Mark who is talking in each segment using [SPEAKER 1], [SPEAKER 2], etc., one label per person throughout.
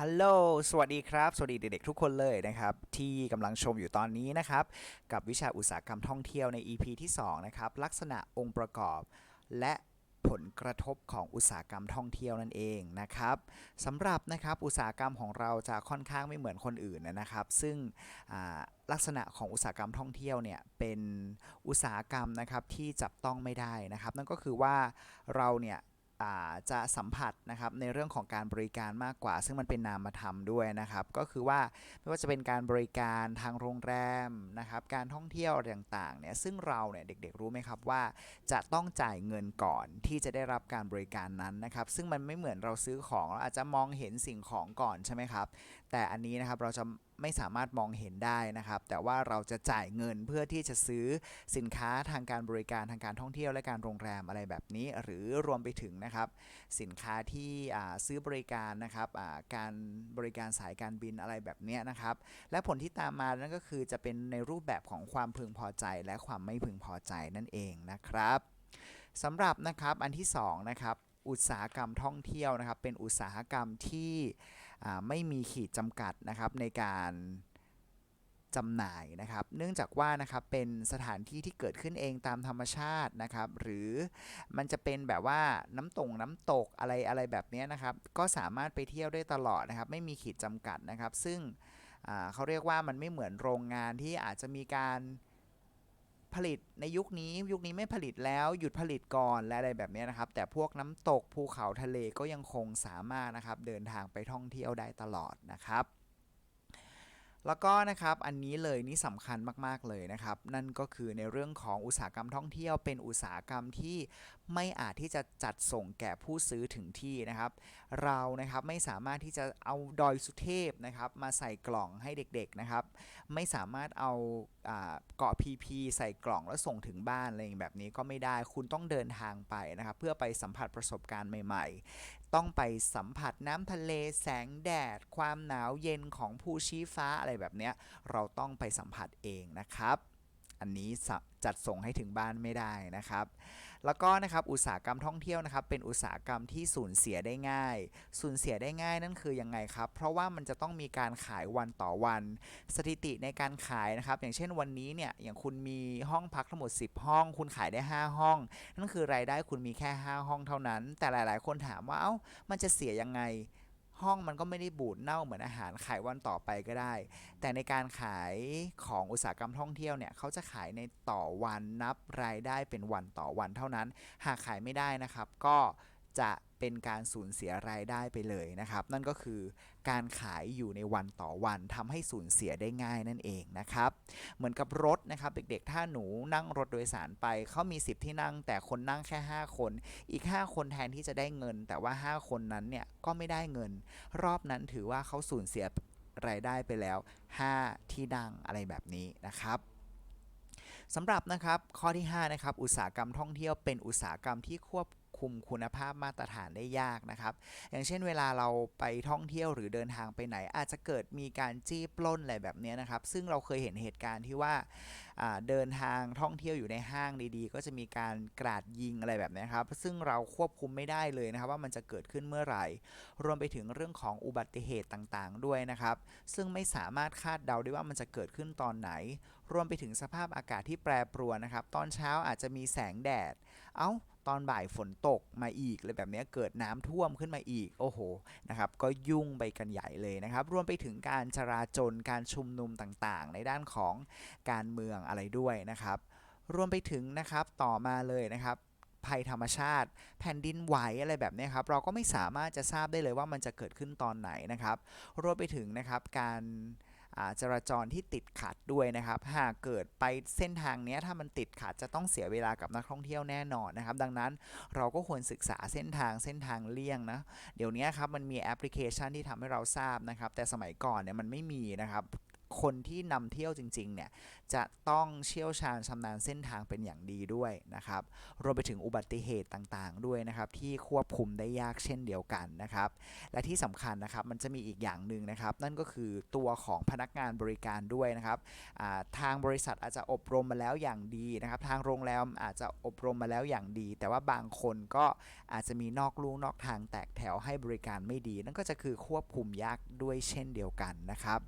[SPEAKER 1] ฮัลโหล สวัสดีครับ สวัสดีเด็กๆทุกคนเลยนะครับ ที่กำลังชมอยู่ตอนนี้นะครับ กับวิชาอุตสาหกรรมท่องเที่ยวใน EP ที่ 2 นะครับ ลักษณะองค์ประกอบ และผลกระทบของอุตสาหกรรมท่องเที่ยวนั่นเองนะครับสำหรับนะครับอุตสาหกรรมของเราจะค่อนข้างไม่เหมือนคนอื่นนะครับ ซึ่งลักษณะของอุตสาหกรรมท่องเที่ยวเนี่ยเป็นอุตสาหกรรมนะครับที่จับต้องไม่ได้นะครับ นั่นก็คือว่าเราเนี่ย จะสัมผัสนะครับในเรื่องของการบริการมากกว่า ซึ่งมันเป็นนามธรรมด้วยนะครับ ก็คือว่าไม่ว่าจะเป็นการบริการทางโรงแรมนะครับ การท่องเที่ยวต่างๆเนี่ยซึ่งเราเนี่ยเด็กๆรู้ไหมครับว่า จะต้องจ่ายเงินก่อนที่จะได้รับการบริการนั้นนะครับ ซึ่งมันไม่เหมือนเราซื้อของเราอาจจะมองเห็นสิ่งของก่อนใช่ไหมครับแต่อันนี้นะครับเราจะไม่สามารถมองเห็นได้นะครับ แต่ว่าเราจะจ่ายเงินเพื่อที่จะซื้อสินค้าทางการบริการทางการท่องเที่ยวและการโรงแรมอะไรแบบนี้ หรือรวมไปถึงนะครับ สินค้าที่ซื้อบริการนะครับการบริการสายการบินอะไรแบบนี้นะครับ และผลที่ตามมานั่นก็คือจะเป็นในรูปแบบของความพึงพอใจ และความไม่พึงพอใจนั่นเองนะครับสำหรับนะครับอันที่สองนะครับอุตสาหกรรมท่องเที่ยวนะครับ เป็นอุตสาหกรรมที่ ไม่มีขีดจำกัดนะครับในการจำหน่ายนะครับ เนื่องจากว่านะครับเป็นสถานที่ที่เกิดขึ้นเองตามธรรมชาตินะครับ หรือมันจะเป็นแบบว่าน้ำตกน้ำตกอะไรอะไรแบบนี้นะครับ ก็สามารถไปเที่ยวได้ตลอดนะครับ ไม่มีขีดจำกัดนะครับ ซึ่งเขาเรียกว่ามันไม่เหมือนโรงงานที่อาจจะมีการ ผลิตในยุคนี้ยุคนี้ไม่ผลิตแล้วหยุดผลิตก่อนและอะไรแบบนี้นะครับ แต่พวกน้ำตกภูเขาทะเลก็ยังคงสามารถนะครับเดินทางไปท่องเที่ยวได้ตลอดนะครับ แล้วก็นะครับอันนี้เลยนี่สำคัญมากๆเลยนะครับ นั่นก็คือในเรื่องของอุตสาหกรรมท่องเที่ยวเป็นอุตสาหกรรมที่ ไม่อาจที่จะจัดส่งแก่ผู้ซื้อถึงที่นะครับ เรานะครับไม่สามารถที่จะเอาดอยสุเทพนะครับมาใส่กล่องให้เด็กๆนะครับ ไม่สามารถเอาเกาะ PP ใส่กล่องแล้วส่งถึงบ้านอะไรแบบนี้ก็ไม่ได้คุณต้องเดินทางไปนะครับ เพื่อไปสัมผัสประสบการณ์ใหม่ ๆ ต้องไปสัมผัสน้ำทะเลแสงแดด ความหนาวเย็นของภูชี้ฟ้าอะไรแบบนี้เราต้องไปสัมผัสเองนะครับ อันนี้จัดส่งให้ถึงบ้านไม่ได้นะครับ แล้วก็นะครับอุตสาหกรรมท่องเที่ยวนะครับเป็นอุตสาหกรรมที่สูญเสียได้ง่าย สูญเสียได้ง่ายนั่นคือยังไงครับ เพราะว่ามันจะต้องมีการขายวันต่อวัน สถิติในการขายนะครับ อย่างเช่นวันนี้เนี่ยอย่างคุณมีห้องพักทั้งหมด 10 ห้อง คุณขายได้ 5 ห้อง นั่นคือรายได้คุณมีแค่ 5 ห้องเท่านั้น แต่หลาย ๆ คนถามว่าเอ้ามันจะเสียยังไง ห้องมันก็ไม่ได้บูดเน่าเหมือนอาหารขายวันต่อไปก็ได้ แต่ในการขายของอุตสาหกรรมท่องเที่ยวเนี่ยเขาจะขายในต่อวันนับรายได้เป็นวันต่อวันเท่านั้น หากขายไม่ได้นะครับ ก็ จะเป็นการสูญเสียรายได้ไปเลยนะครับ นั่นก็คือการขายอยู่ในวันต่อวันทำให้สูญเสียได้ง่ายนั่นเองนะครับ เหมือนกับรถนะครับเด็กๆ ถ้าหนูนั่งรถโดยสารไปเขามี 10 ที่นั่ง แต่คนนั่งแค่ 5 คน อีก 5 คนแทนที่จะได้เงิน แต่ว่า 5 คนนั้นเนี่ยก็ไม่ได้เงิน รอบนั้นถือว่าเขาสูญเสียรายได้ไปแล้ว 5 ที่นั่งอะไรแบบนี้นะครับสำหรับนะครับข้อที่5นะครับอุตสาหกรรมท่องเที่ยวเป็นอุตสาหกรรมที่ควบ คุมคุณภาพมาตรฐานได้ยากนะครับ อย่างเช่นเวลาเราไปท่องเที่ยวหรือเดินทางไปไหน อาจจะเกิดมีการจี้ปล้นอะไรแบบนี้นะครับ ซึ่งเราเคยเห็นเหตุการณ์ที่ว่าเดินทางท่องเที่ยวอยู่ในห้างดีๆ ก็จะมีการกราดยิงอะไรแบบนี้ครับ ซึ่งเราควบคุมไม่ได้เลยนะครับ ว่ามันจะเกิดขึ้นเมื่อไหร่ รวมไปถึงเรื่องของอุบัติเหตุต่างๆ ด้วยนะครับ ซึ่งไม่สามารถคาดเดาได้ว่ามันจะเกิดขึ้นตอนไหน รวมไปถึงสภาพอากาศที่แปรปรวนนะครับ ตอนเช้าอาจจะมีแสงแดด เอ้า ตอนบ่ายฝนตกมาอีกเลยแบบนี้เกิดน้ำท่วมขึ้นมาอีกโอ้โหนะครับก็ยุ่งไปกันใหญ่เลยนะครับ รวมไปถึงการจราจรการชุมนุมต่างๆ ในด้านของการเมืองอะไรด้วยนะครับ รวมไปถึงนะครับต่อมาเลยนะครับภัยธรรมชาติ แผ่นดินไหวอะไรแบบนี้ครับ เราก็ไม่สามารถจะทราบได้เลยว่ามันจะเกิดขึ้นตอนไหนนะครับ รวมไปถึงนะครับการ จราจรที่ติดขัดด้วยนะครับ หากเกิดไปเส้นทางนี้ถ้ามันติดขัดจะต้องเสียเวลากับนักท่องเที่ยวแน่นอนนะครับ ดังนั้นเราก็ควรศึกษาเส้นทางเส้นทางเลี่ยงนะ เดี๋ยวนี้ครับมันมีแอปพลิเคชันที่ทำให้เราทราบนะครับ แต่สมัยก่อนเนี่ยมันไม่มีนะครับ คนที่นำเที่ยวจริงๆเนี่ยจะต้องเชี่ยวชาญชำนาญเส้นทางเป็นอย่างดีด้วยนะครับ รวมไปถึงอุบัติเหตุต่างๆด้วยนะครับที่ควบคุมได้ยากเช่นเดียวกันนะครับ และที่สำคัญนะครับมันจะมีอีกอย่างหนึ่งนะครับ นั่นก็คือตัวของพนักงานบริการด้วยนะครับทางบริษัทอาจจะอบรมมาแล้วอย่างดีนะครับ ทางโรงแรมอาจจะอบรมมาแล้วอย่างดี แต่ว่าบางคนก็อาจจะมีนอกลู่นอกทางแตกแถวให้บริการไม่ดี นั่นก็จะคือควบคุมยากด้วยเช่นเดียวกันนะครับ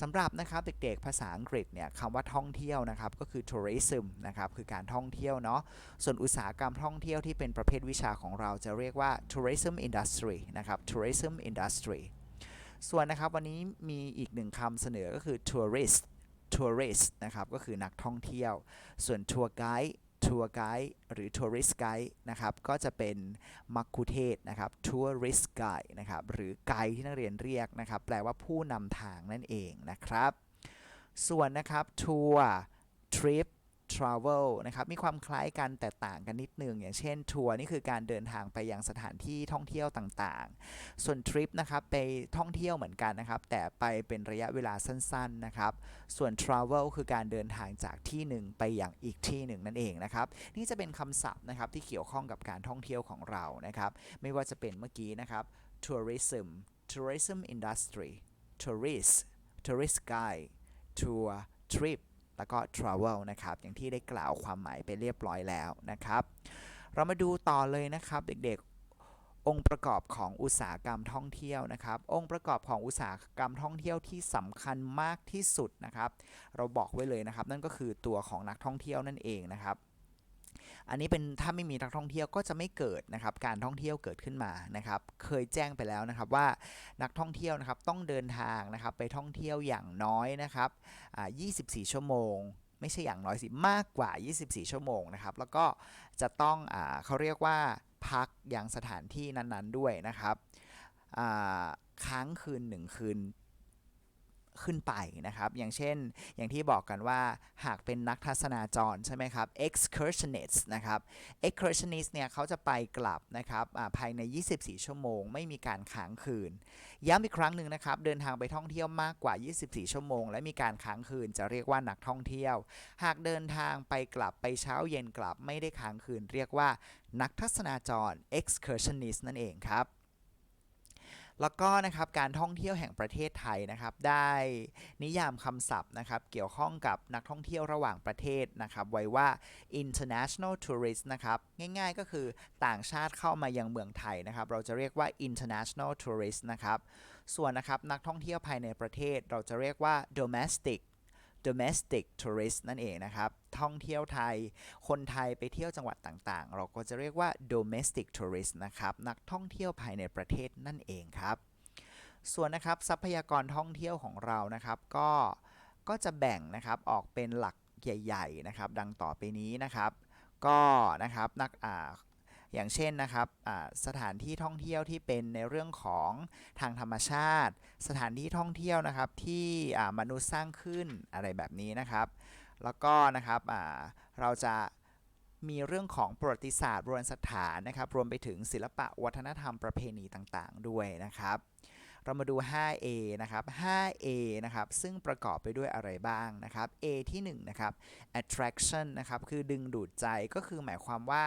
[SPEAKER 1] สำหรับนะครับเด็กๆภาษาอังกฤษเนี่ยคำว่าท่องเที่ยวนะครับก็คือ tourism นะครับคือการท่องเที่ยวเนาะส่วนอุตสาหกรรมท่องเที่ยวที่เป็นประเภทวิชาของเราจะเรียกว่า tourism industry นะครับ tourism industry ส่วนนะครับวันนี้มีอีกหนึ่งคำเสนอก็คือ tourist tourist นะครับก็คือนักท่องเที่ยว ส่วน tour guide ทัวร์ไกด์หรือทัวริสไกด์นะครับก็จะเป็นมักคุเทศนะครับทัวริสไกด์นะครับหรือไกด์ที่นักเรียนเรียกนะครับ แปลว่าผู้นำทางนั่นเองนะครับ ส่วนนะครับทัวร์ทริป travel นะครับมีความคล้ายกันแต่ต่างกันนิดนึง อย่างเช่นทัวร์นี่คือการเดินทางไปยังสถานที่ท่องเที่ยวต่างๆ ส่วนทริปนะครับไปท่องเที่ยวเหมือนกันนะครับ แต่ไปเป็นระยะเวลาสั้นๆนะครับ ส่วน travel คือการเดินทางจากที่หนึ่งไปยังอีกที่หนึ่งนั่นเองนะครับ นี่จะเป็นคำศัพท์นะครับที่เกี่ยวข้องกับการท่องเที่ยวของเรานะครับ ไม่ว่าจะเป็นเมื่อกี้นะครับ tourism tourism industry tourist tourist guide tour trip แล้วก็ travel นะครับ อย่างที่ได้กล่าวความหมายไปเรียบร้อยแล้วนะครับ เรามาดูต่อเลยนะครับเด็กๆ องค์ประกอบของอุตสาหกรรมท่องเที่ยวนะครับ องค์ประกอบของอุตสาหกรรมท่องเที่ยวที่สำคัญมากที่สุดนะครับ เราบอกไว้เลยนะครับ นั่นก็คือตัวของนักท่องเที่ยวนั่นเองนะครับ อันนี้เป็นถ้าไม่มีนักท่องเที่ยวก็จะไม่เกิดนะครับการท่องเที่ยวเกิดขึ้นมานะครับ เคยแจ้งไปแล้วนะครับว่านักท่องเที่ยวนะครับต้องเดินทางนะครับไปท่องเที่ยวอย่างน้อยนะครับ24 ชั่วโมงไม่ใช่อย่างน้อยสิมากกว่า 24 ชั่วโมงนะครับ แล้วก็จะต้องอเขาเรียกว่าพักอยังสถานที่นั้นๆด้วยนะครับค้างคืน 1 คืน ขึ้นไปนะครับ อย่างเช่นอย่างที่บอกกันว่าหากเป็นนักทัศนาจรใช่ไหมครับ excursionist นะครับ excursionist เนี่ยเขาจะไปกลับนะครับภายใน 24 ชั่วโมง ไม่มีการค้างคืน ย้ำอีกครั้งหนึ่งนะครับ เดินทางไปท่องเที่ยวมากกว่า 24 ชั่วโมง และมีการค้างคืนจะเรียกว่านักท่องเที่ยว หากเดินทางไปกลับไปเช้าเย็นกลับไม่ได้ค้างคืน เรียกว่านักทัศนาจร excursionist นั่นเองครับ แล้วก็นะครับการท่องเที่ยวแห่งประเทศไทยนะครับ ได้นิยามคำศัพท์นะครับเกี่ยวข้องกับนักท่องเที่ยวระหว่างประเทศนะครับ ไว้ว่า international tourist นะครับ ง่ายๆก็คือต่างชาติเข้ามายังเมืองไทยนะครับ เราจะเรียกว่า international tourist นะครับ ส่วนนะครับนักท่องเที่ยวภายในประเทศเราจะเรียกว่า domestic domestic tourist นั่นเองนะครับ ท่องเที่ยวไทย คนไทยไปเที่ยวจังหวัดต่างๆ เราก็จะเรียกว่า domestic tourist นะครับ นักท่องเที่ยวภายในประเทศนั่นเองครับ ส่วนนะครับทรัพยากรท่องเที่ยวของเรานะครับ ก็ก็จะแบ่งนะครับออกเป็นหลักใหญ่ ๆ นะครับ ดังต่อไปนี้นะครับ ก็นะครับนักอ่า อย่างเช่นนะครับสถานที่ท่องเที่ยวที่เป็นในเรื่องของทางธรรมชาติ สถานที่ท่องเที่ยวนะครับที่มนุษย์สร้างขึ้นอะไรแบบนี้นะครับ แล้วก็นะครับเราจะมีเรื่องของประวัติศาสตร์โบราณสถานนะครับ รวมไปถึงศิลปะวัฒนธรรมประเพณีต่างๆ ด้วยนะครับ เรามาดู 5A นะครับ 5A นะครับ ซึ่งประกอบไปด้วยอะไรบ้างนะครับ A ที่1นะครับ attraction นะครับ คือดึงดูดใจ ก็คือหมายความว่า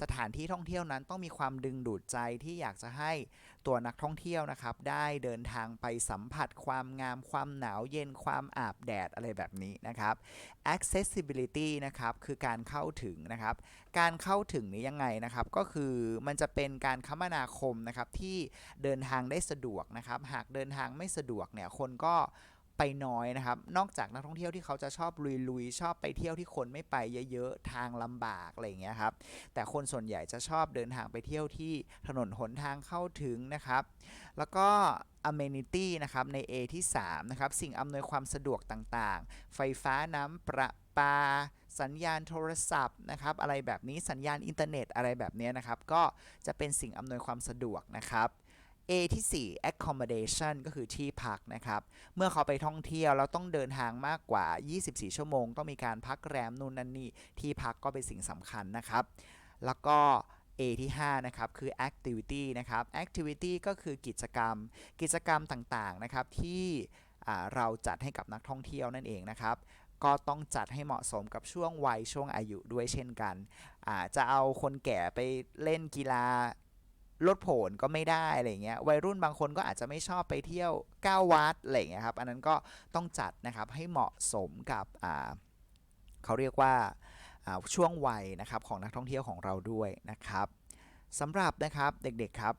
[SPEAKER 1] สถานที่ท่องเที่ยวนั้นต้องมีความดึงดูดใจที่อยากจะให้ ตัวนักท่องเที่ยวนะครับ ได้เดินทางไปสัมผัสความงาม ความหนาวเย็นความอาบแดดอะไรแบบนี้นะครับ accessibility นะครับคือการเข้าถึงนะครับ การเข้าถึงนี้ยังไงนะครับ ก็คือมันจะเป็นการคมนาคมนะครับที่เดินทางได้สะดวกนะครับ หากเดินทางไม่สะดวกเนี่ยคนก็ ไปน้อยนะครับ นอกจากนักท่องเที่ยวที่เขาจะชอบลุยๆ ชอบไปเที่ยวที่คนไม่ไปเยอะๆ ทางลำบากอะไรอย่างเงี้ยครับ แต่คนส่วนใหญ่จะชอบเดินทางไปเที่ยวที่ถนนหนทางเข้าถึงนะครับ แล้วก็ amenity นะครับใน A ที่3นะครับสิ่งอำนวยความสะดวกต่างๆ ไฟฟ้าน้ำประปา สัญญาณโทรศัพท์นะครับอะไรแบบนี้สัญญาณอินเทอร์เน็ตอะไรแบบนี้นะครับ ก็จะเป็นสิ่งอำนวยความสะดวกนะครับ A ที่ 4 accommodation ก็คือที่พักนะครับ เมื่อเขาไปท่องเที่ยวแล้วต้องเดินทางมากกว่า 24 ชั่วโมง ต้องมีการพักแรมนู่นนั่นนี่ ที่พักก็เป็นสิ่งสำคัญนะครับ แล้วก็ A ที่ 5 นะครับ คือ activity นะครับ activity ก็คือกิจกรรม กิจกรรมต่างๆ นะครับ ที่เราจัดให้กับนักท่องเที่ยวนั่นเองนะครับก็ต้องจัดให้เหมาะสมกับช่วงวัยช่วงอายุด้วยเช่นกัน จะเอาคนแก่ไปเล่นกีฬา ลดผนก็ไม่ได้อะไรเงี้ยวัยรุ่นบางคนก็อาจจะไม่ชอบไปเที่ยวก้าววัดอะไรเงี้ยครับอันนั้นก็ต้องจัดนะครับให้เหมาะสมกับเขาเรียกว่าช่วงวัยนะครับของนักท่องเที่ยวของเราด้วยนะครับสำหรับนะครับเด็กๆครับ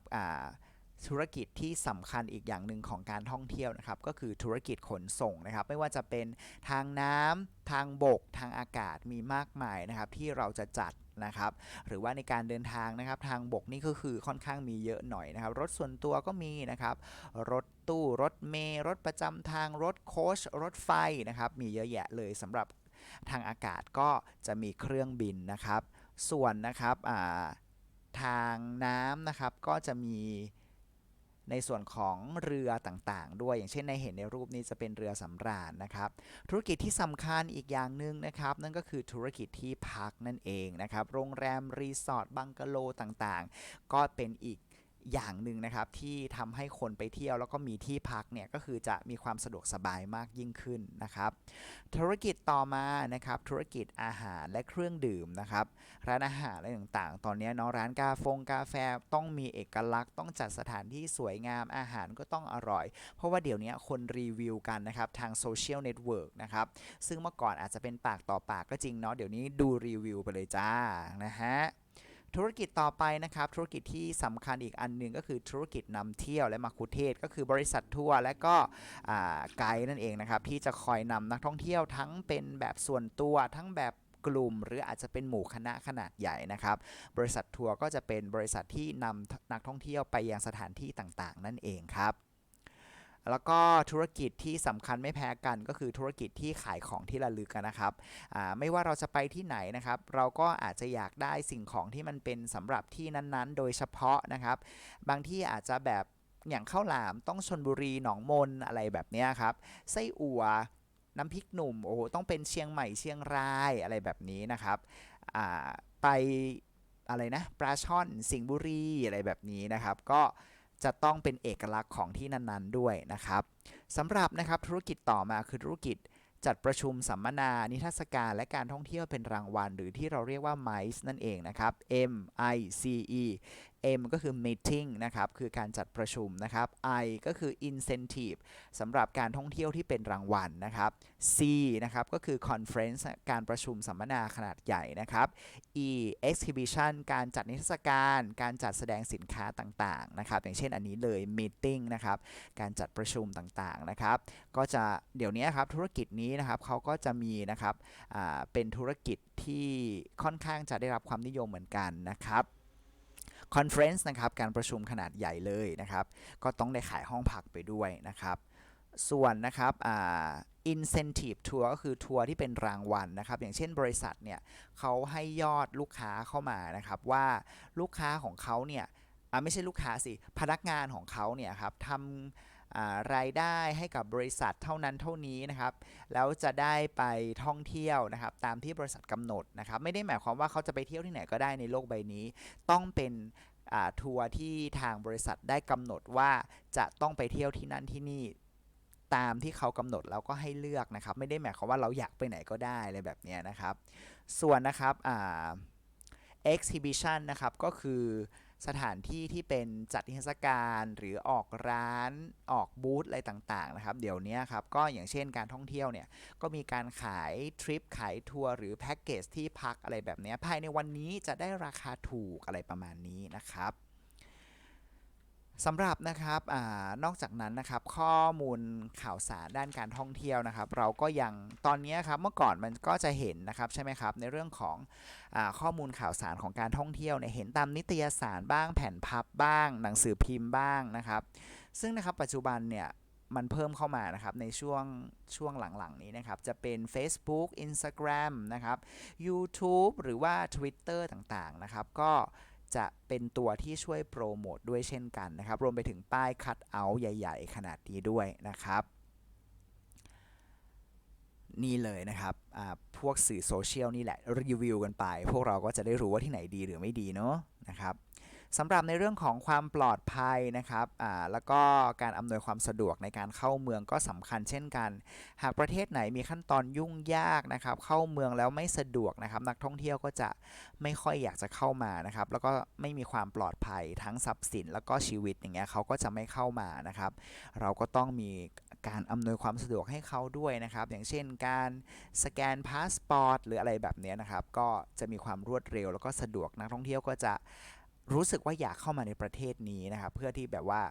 [SPEAKER 1] ธุรกิจที่สำคัญอีกอย่างหนึ่งของการท่องเที่ยวนะครับ ก็คือธุรกิจขนส่งนะครับ ไม่ว่าจะเป็นทางน้ำทางบก ทางอากาศมีมากมายนะครับ ที่เราจะจัด นะครับหรือว่าในการเดินทางนะครับทางบกนี่ก็คือค่อนข้างมีเยอะหน่อยนะครับรถส่วนตัวก็มีนะครับรถตู้รถเมล์รถประจำทางรถโคชรถไฟนะครับมีเยอะแยะเลยสำหรับทางอากาศก็จะมีเครื่องบินนะครับ ส่วนนะครับทางน้ำนะครับก็จะมี ในส่วนของเรือต่างๆ ด้วยอย่างเช่นในเห็นในรูปนี้จะเป็นเรือสำราญนะครับ ธุรกิจที่สำคัญอีกอย่างหนึ่งนะครับ นั่นก็คือธุรกิจที่พักนั่นเองนะครับ โรงแรมรีสอร์ทบังกะโลต่างๆ ก็เป็นอีก อย่างหนึ่งนะครับที่ทำให้คนไปเที่ยวแล้วก็มีที่พักเนี่ยก็คือจะมีความสะดวกสบายมากยิ่งขึ้นนะครับ ธุรกิจต่อมานะครับธุรกิจอาหารและเครื่องดื่มนะครับร้านอาหารอะไรต่างๆ ตอนนี้เนาะร้านกาฟงกาแฟต้องมีเอกลักษณ์ต้องจัดสถานที่สวยงามอาหารก็ต้องอร่อย เพราะว่าเดี๋ยวนี้คนรีวิวกันนะครับทางโซเชียลเน็ตเวิร์กนะครับซึ่งเมื่อก่อนอาจจะเป็นปากต่อปากก็จริงเนาะเดี๋ยวนี้ดูรีวิวไปเลยจ้านะฮะ ธุรกิจต่อไปนะครับ ธุรกิจที่สำคัญอีกอันหนึงก็คือธุรกิจนำเที่ยวและมาคุเทศ ก็คือบริษัททัวร์และก็ไกด์นั่นเองนะครับ ที่จะคอยนำนักท่องเที่ยวทั้งเป็นแบบส่วนตัวทั้งแบบกลุ่ม หรืออาจจะเป็นหมู่คณะขนาดใหญ่นะครับ บริษัททัวร์ก็จะเป็นบริษัทที่นำนักท่องเที่ยวไปยังสถานที่ต่างๆ นั่นเองครับ แล้วก็ธุรกิจที่สำคัญไม่แพ้กันก็คือธุรกิจที่ขายของที่ระลึกกันนะครับไม่ว่าเราจะไปที่ไหนนะครับ เราก็อาจจะอยากได้สิ่งของที่มันเป็นสำหรับที่นั้นๆ โดยเฉพาะนะครับ บางที่อาจจะแบบอย่างข้าวหลามต้องชนบุรีหนองมนอะไรแบบนี้ครับไส้อั่วน้ำพริกหนุ่มโอ้โหต้องเป็นเชียงใหม่เชียงรายอะไรแบบนี้นะครับไปอะไรนะปลาช่อนสิงห์บุรีอะไรแบบนี้นะครับ ก็ จะต้องเป็นเอกลักษณ์ของที่นั้นๆด้วยนะครับสำหรับนะครับธุรกิจต่อมาคือธุรกิจจัดประชุมสัมมนา นิทรรศการ และการท่องเที่ยวเป็นรางวัล หรือที่เราเรียกว่า MICE นั่นเองนะครับ M I C E M ก็คือ meeting นะครับ คือการจัดประชุมนะครับ I ก็คือ incentive สำหรับการท่องเที่ยวที่เป็นรางวัลนะครับ C นะครับ ก็คือ conference การประชุมสัมมนาขนาดใหญ่นะครับ E exhibition การจัดนิทรรศการ การจัดแสดงสินค้าต่างๆนะครับ อย่างเช่นอันนี้เลย meeting นะครับ การจัดประชุมต่างๆนะครับ ก็จะเดี๋ยวนี้ครับ ธุรกิจนี้นะครับเขาก็จะมีนะครับเป็นธุรกิจที่ค่อนข้างจะได้รับความนิยมเหมือนกันนะครับ คอนเฟรนซ์นะครับการประชุมขนาดใหญ่เลยนะครับ ก็ต้องได้ขายห้องพักไปด้วยนะครับ ส่วนนะครับอ่า incentive tour ก็คือทัวร์ที่เป็นรางวัลนะครับ อย่างเช่นบริษัทเนี่ยเขาให้ยอดลูกค้าเข้ามานะครับ ว่าลูกค้าของเขาเนี่ยอ่าไม่ใช่ลูกค้าสิ พนักงานของเขาเนี่ยครับทำ รายได้ให้กับบริษัทเท่านั้นเท่านี้นะครับแล้วจะได้ไปท่องเที่ยวนะครับตามที่บริษัทกำหนดนะครับไม่ได้หมายความว่าเขาจะไปเที่ยวที่ไหนก็ได้ในโลกใบนี้ ต้องเป็นทัวร์ที่ทางบริษัทได้กำหนดว่าจะต้องไปเที่ยวที่นั่นที่นี่ตามที่เขากำหนดแล้วก็ให้เลือกนะครับ ไม่ได้หมายความว่าเราอยากไปไหนก็ได้อะไรแบบนี้นะครับ ส่วนนะครับอ่า exhibition นะครับก็คือ สถานที่ที่เป็นจัดนิทรรศการหรือออกร้านออกบูธอะไรต่างๆนะครับ เดี๋ยวนี้ครับก็อย่างเช่นการท่องเที่ยวเนี่ยก็มีการขายทริปขายทัวร์หรือแพ็กเกจที่พักอะไรแบบนี้ภายในวันนี้จะได้ราคาถูกอะไรประมาณนี้นะครับ สำหรับนะครับอนอกจากนั้นนะครับข้อมูลข่าวสารด้านการท่องเที่ยวนะครับ เราก็ยังตอนนี้ครับเมื่อก่อนมันก็จะเห็นนะครับใช่ไหมครับในเรื่องของอข้อมูลข่าวสารของการท่องเที่ยวเนี่ยเห็นตามนิตยสารบ้างแผ่นพับบ้าง หนังสือพิมพ์บ้างนะครับ ซึ่งนะครับปัจจุบันเนี่ยมันเพิ่มเข้ามานะครับในช่วงช่วงหลังๆนี้นะครับ จะเป็น Facebook Instagram นะครับ YouTube หรือว่า Twitter ต่างๆนะครับ ก็ จะเป็นตัวที่ช่วยโปรโมทด้วยเช่นกันนะครับ รวมไปถึงป้ายคัดเอาท์ใหญ่ ๆ ขนาดนี้ด้วยนะครับ นี่เลยนะครับพวกสื่อโซเชียลนี่แหละรีวิวกันไป พวกเราก็จะได้รู้ว่าที่ไหนดีหรือไม่ดีเนาะนะครับ สำหรับในเรื่องของความปลอดภัยนะครับแล้วก็การอำนวยความสะดวกในการเข้าเมืองก็สำคัญเช่นกัน หากประเทศไหนมีขั้นตอนยุ่งยากนะครับ เข้าเมืองแล้วไม่สะดวกนะครับ นักท่องเที่ยวก็จะไม่ค่อยอยากจะเข้ามานะครับ แล้วก็ไม่มีความปลอดภัยทั้งทรัพย์สิน แล้วก็ชีวิตอย่างเงี้ยเขาก็จะไม่เข้ามานะครับ เราก็ต้องมีการอำนวยความสะดวกให้เขาด้วยนะครับ อย่างเช่นการสแกนพาสปอร์ตหรืออะไรแบบนี้นะครับ ก็จะมีความรวดเร็ว แล้วก็สะดวกนักท่องเที่ยวก็จะ รู้สึกว่าอยากเข้ามาในประเทศนี้นะครับเพื่อที่แบบว่า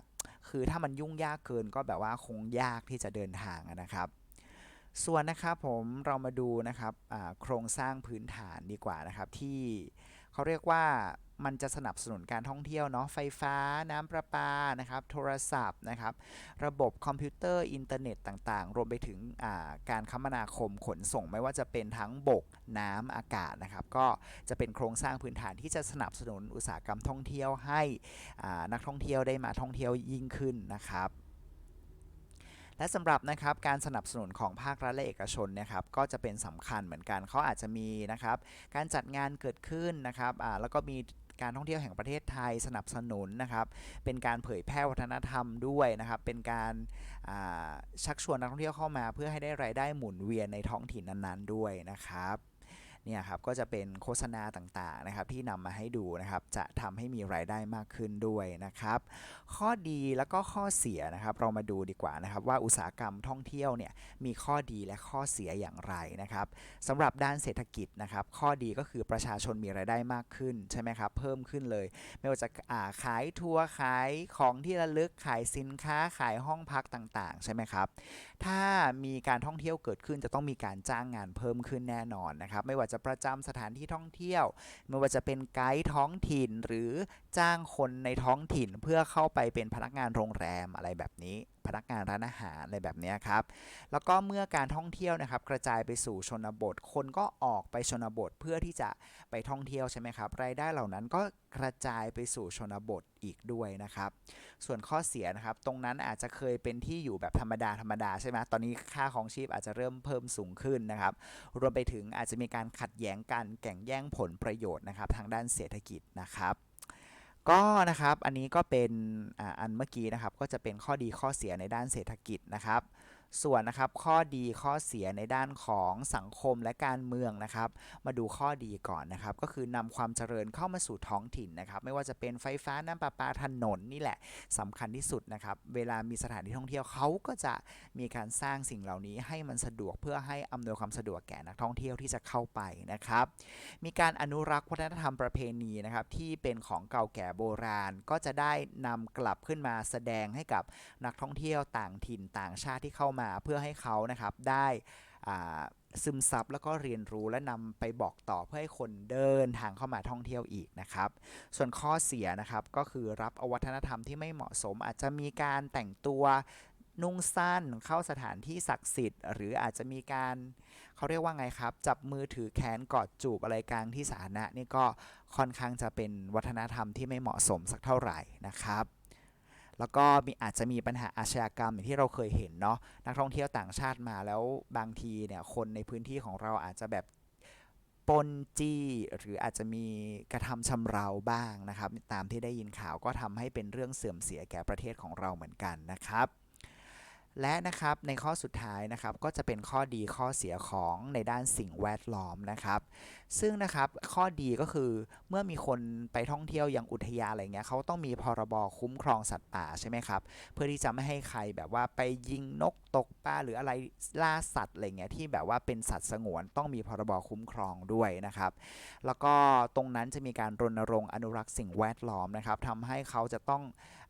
[SPEAKER 1] คือถ้ามันยุ่งยากเกินก็แบบว่าคงยากที่จะเดินทางนะครับ ส่วนนะครับผมเรามาดูนะครับโครงสร้างพื้นฐานดีกว่านะครับ ที่เขาเรียกว่า มันจะสนับสนุนการท่องเที่ยวเนาะไฟฟ้าน้ำประปานะครับโทรศัพท์นะครับระบบคอมพิวเตอร์อินเทอร์เน็ตต่างๆ รวมไปถึงการคมนาคมขนส่งไม่ว่าจะเป็นทั้งบกน้ำอากาศนะครับก็จะเป็นโครงสร้างพื้นฐานที่จะสนับสนุนอุตสาหกรรมท่องเที่ยวให้นักท่องเที่ยวได้มาท่องเที่ยวยิ่งขึ้นนะครับและสำหรับนะครับการสนับสนุนของภาครัฐและเอกชนนะครับก็จะเป็นสำคัญเหมือนกันเขาอาจจะมีนะครับการจัดงานเกิดขึ้นนะครับแล้วก็มี การท่องเที่ยวแห่งประเทศไทยสนับสนุนนะครับ เป็นการเผยแพร่วัฒนธรรมด้วยนะครับ เป็นการาชักชวนนักท่องเที่ยวเข้ามา เพื่อให้ได้รายได้หมุนเวียนในท้องถิ่นนั้นๆด้วยนะครับ เนี่ยครับก็จะเป็นโฆษณาต่างๆนะครับที่นำมาให้ดูนะครับจะทำให้มีรายได้มากขึ้นด้วยนะครับ ข้อดีแล้วก็ข้อเสียนะครับ เรามาดูดีกว่านะครับ ว่าอุตสาหกรรมท่องเที่ยวเนี่ยมีข้อดีและข้อเสียอย่างไรนะครับสำหรับด้านเศรษฐกิจนะครับ ข้อดีก็คือประชาชนมีรายได้มากขึ้นใช่ไหมครับ เพิ่มขึ้นเลย ไม่ว่าจะาขายทัวร์ขายของที่ระลึกขายสินค้าขายห้องพักต่างๆ ใช่ไหมครับ ถ้ามีการท่องเที่ยวเกิดขึ้นจะต้องมีการจ้างงานเพิ่มขึ้นแน่นอนนะครับ ไม่ว่าจะประจำสถานที่ท่องเที่ยว ไม่ว่าจะเป็นไกด์ท้องถิ่นหรือจ้างคนในท้องถิ่นเพื่อเข้าไปเป็นพนักงานโรงแรมอะไรแบบนี้พนักงานร้านอาหารอะไรแบบนี้ครับ แล้วก็เมื่อการท่องเที่ยวนะครับ กระจายไปสู่ชนบท คนก็ออกไปชนบทเพื่อที่จะไปท่องเที่ยวใช่ไหมครับ รายได้เหล่านั้นก็กระจายไปสู่ชนบทอีกด้วยนะครับ ส่วนข้อเสียนะครับ ตรงนั้นอาจจะเคยเป็นที่อยู่แบบธรรมดาธรรมดาใช่ไหมตอนนี้ค่าของชีพอาจจะเริ่มเพิ่มสูงขึ้นนะครับ รวมไปถึงอาจจะมีการขัดแย้งกันแข่งแย่งผลประโยชน์นะครับ ทางด้านเศรษฐกิจนะครับ ก็นะครับอันนี้ก็เป็นอันเมื่อกี้นะครับก็จะเป็นข้อดีข้อเสียในด้านเศรษฐกิจนะครับ ส่วนนะครับข้อดีข้อเสียในด้านของสังคมและการเมืองนะครับ มาดูข้อดีก่อนนะครับ ก็คือนำความเจริญเข้ามาสู่ท้องถิ่นนะครับ ไม่ว่าจะเป็นไฟฟ้าน้ำประปาถนนนี่แหละสำคัญที่สุดนะครับ เวลามีสถานที่ท่องเที่ยวเขาก็จะมีการสร้างสิ่งเหล่านี้ให้มันสะดวกเพื่อให้อำนวยความสะดวกแก่นักท่องเที่ยวที่จะเข้าไปนะครับ มีการอนุรักษ์วัฒนธรรมประเพณีนะครับที่เป็นของเก่าแก่โบราณ ก็จะได้นำกลับขึ้นมาแสดงให้กับนักท่องเที่ยวต่างถิ่นต่างชาติที่เข้ามาเพื่อให้เขานะครับได้ซึมซับแล้วก็เรียนรู้และนำไปบอกต่อเพื่อให้คนเดินทางเข้ามาท่องเที่ยวอีกนะครับ ส่วนข้อเสียนะครับก็คือรับอวัฒนธรรมที่ไม่เหมาะสม อาจจะมีการแต่งตัวนุ่งสั้นเข้าสถานที่ศักดิ์สิทธิ์ หรืออาจจะมีการเขาเรียกว่าไงครับ จับมือถือแขนกอดจูบอะไรกลางที่สาธารณะนี่ก็ค่อนข้างจะเป็นวัฒนธรรมที่ไม่เหมาะสมสักเท่าไหร่นะครับ แล้วก็มีอาจจะมีปัญหาอาชญากรรมอย่างที่เราเคยเห็นเนาะนักท่องเที่ยวต่างชาติมาแล้วบางทีเนี่ยคนในพื้นที่ของเราอาจจะแบบปนจี้หรืออาจจะมีกระทำชำเราบ้างนะครับ ตามที่ได้ยินข่าวก็ทำให้เป็นเรื่องเสื่อมเสียแก่ประเทศของเราเหมือนกันนะครับ และนะครับในข้อสุดท้ายนะครับก็จะเป็นข้อดีข้อเสียของในด้านสิ่งแวดล้อมนะครับ ซึ่งนะครับข้อดีก็คือเมื่อมีคนไปท่องเที่ยวยังอุทยานอะไรเงี้ยเขาต้องมีพรบคุ้มครองสัตว์ป่าใช่ไหมครับเพื่อที่จะไม่ให้ใครแบบว่าไปยิงนกตกปลาหรืออะไรล่าสัตว์อะไรเงี้ยที่แบบว่าเป็นสัตว์สงวนต้องมีพรบคุ้มครองด้วยนะครับแล้วก็ตรงนั้นจะมีการรณรงค์อนุรักษ์สิ่งแวดล้อมนะครับทำให้เขาจะต้อง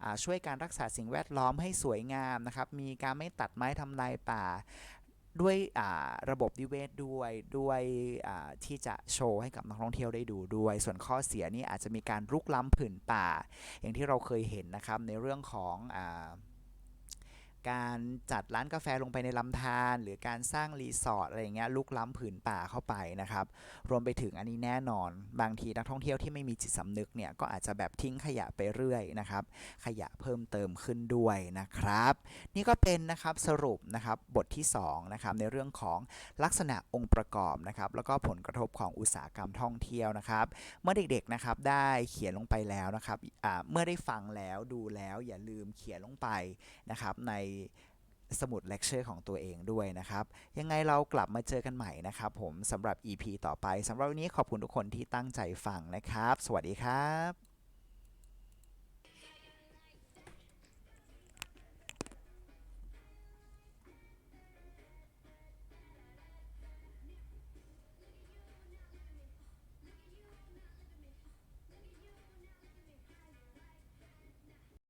[SPEAKER 1] อช่วยการรักษาสิ่งแวดล้อมให้สวยงามนะครับมีการไม่ตัดไม้ทำลายป่า ด้วยระบบนิเวศด้วยด้วยที่จะโชว์ให้กับนักท่องเที่ยวได้ดูด้วย ส่วนข้อเสียนี่อาจจะมีการรุกล้ำผืนป่า อย่างที่เราเคยเห็นนะครับในเรื่องของอ การจัดร้านกาแฟลงไปในลำธารหรือการสร้างรีสอร์ทอะไรอย่างเงี้ยลุกล้ำผืนป่าเข้าไปนะครับ รวมไปถึงอันนี้แน่นอน บางทีนักท่องเที่ยวที่ไม่มีจิตสำนึกเนี่ยก็อาจจะแบบทิ้งขยะไปเรื่อยนะครับ ขยะเพิ่มเติมขึ้นด้วยนะครับ นี่ก็เป็นนะครับสรุปนะครับบทที่2นะครับในเรื่องของลักษณะองค์ประกอบนะครับแล้วก็ผลกระทบของอุตสาหกรรมท่องเที่ยวนะครับ เมื่อเด็กๆนะครับได้เขียนลงไปแล้วนะครับเมื่อได้ฟังแล้วดูแล้วอย่าลืมเขียนลงไปนะครับในสมุดเลคเชอร์ของตัวเองด้วยนะครับ ยังไงเรากลับมาเจอกันใหม่นะครับผมสำหรับ EP ต่อไปสำหรับวันนี้ขอบคุณทุกคนที่ตั้งใจฟังนะครับ สวัสดีครับ